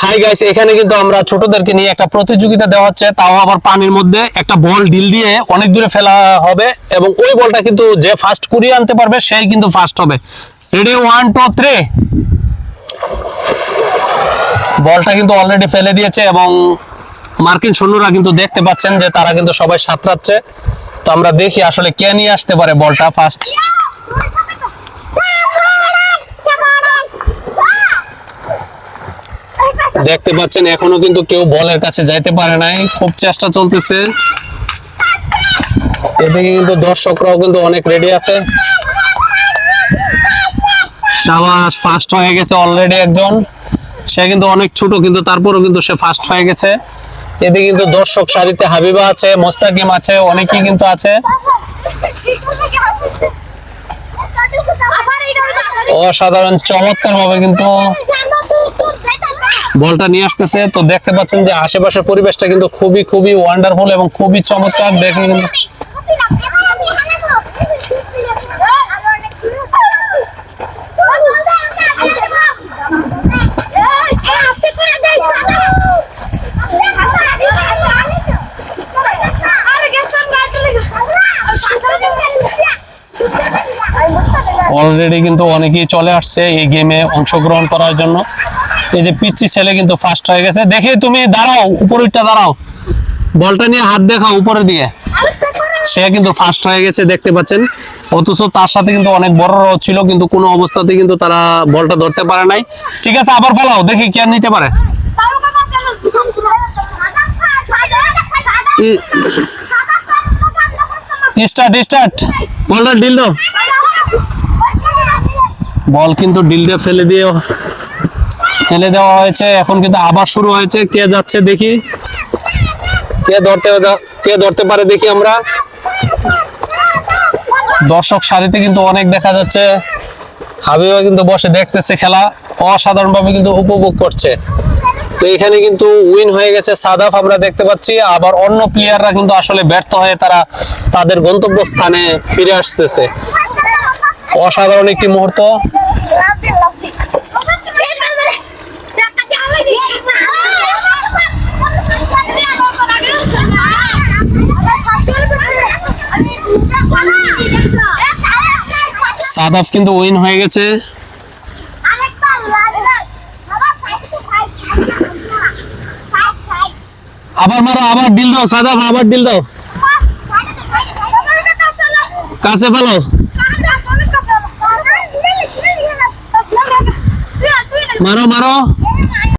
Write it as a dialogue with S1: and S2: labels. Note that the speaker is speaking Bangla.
S1: হাই গাইস এখানে কিন্তু আমরা ছোটদেরকে নিয়ে একটা প্রতিযোগিতা দেওয়া হচ্ছে। তাও আবার পানির মধ্যে একটা বল ডিল দিয়ে অনেক দূরে ফেলা হবে এবং ওই বলটা কিন্তু যে ফার্স্ট কুড়িয়ে আনতে পারবে, সেই কিন্তু ফার্স্ট হবে। রেডি ওয়ান টু থ্রি বলটা কিন্তু অলরেডি ফেলে দিয়েছে এবং মার্কিন সৈন্যরা কিন্তু দেখতে পাচ্ছেন যে তারা কিন্তু সবাই সাঁতরাচ্ছে। তো আমরা দেখি আসলে কে নিয়ে আসতে পারে বলটা ফার্স্ট দেখতে পাচ্ছেন, এখনও কিন্তু কেউ বলের কাছে যাইতে পারে নাই। খুব চেষ্টা চলতেছে। এদিকে কিন্তু দর্শকরাও কিন্তু অনেক রেডি আছে। সাবাস ফার্স্ট হয়ে গেছে অলরেডি একজন। সে কিন্তু অনেক ছোট, কিন্তু তারপরেও কিন্তু সে ফার্স্ট হয়ে গেছে। এদিকে কিন্তু দর্শক সারিতে হাবিবা আছে, মোস্তাকিম আছে, অনেকেই কিন্তু আছে। অসাধারণ চমৎকার ভাবে কিন্তু বলটা নিয়ে আসতেছে। তো দেখতে পাচ্ছেন যে আশেপাশের পরিবেশটা কিন্তু খুবই খুবই ওয়ান্ডারফুল এবং খুবই চমৎকার। দেখে কিন্তু। অলরেডি কিন্তু অনেকেই চলে আসছে এই গেমে অংশগ্রহণ করার জন্য এই যে পিচ্ছি ছেলে কিন্তু ফার্স্ট হয়ে গেছে দেখে তুমি দাঁড়াও উপরেরটা দাঁড়াও বলটা নিয়ে হাত দেখাও উপরে দিয়ে সে কিন্তু ফার্স্ট হয়ে গেছে দেখতে পাচ্ছেন অথচ তার সাথে কিন্তু অনেক বড়রাও ছিল কিন্তু কোনো অবস্থাতে কিন্তু তারা বলটা ধরতে পারে নাই ঠিক আছে আবার ফেলাও দেখি কে নিতে পারে স্টার্ট স্টার্ট বলটা ডিল দাও বল কিন্তু ডিল দিয়ে ফেলে দিয়ে ফেলে দেওয়া হয়েছে। এখন কিন্তু আবার শুরু হয়েছে। কে যাচ্ছে দেখি। কে ধরতে কে ধরতে পারে দেখি আমরা। দর্শক সারিতে কিন্তু অনেক দেখা যাচ্ছে। হাবিবা কিন্তু বসে দেখতেছে খেলা। অসাধারণভাবে কিন্তু উপভোগ করছে। তো এখানে কিন্তু উইন হয়ে গেছে সাদাফ, আমরা দেখতে পাচ্ছি। আবার অন্য প্লেয়াররা কিন্তু আসলে ব্যর্থ হয়ে তারা তাদের গন্তব্যস্থানে ফিরে আসতেছে। অসাধারণ একটি মুহূর্ত। সাদাফ কিন্তু উইন হয়ে গেছে। আবার মারো, আবার ডিল দাও, সাদাফ, আবার ডিল দাও। কাছে ফেলো। মারো মারো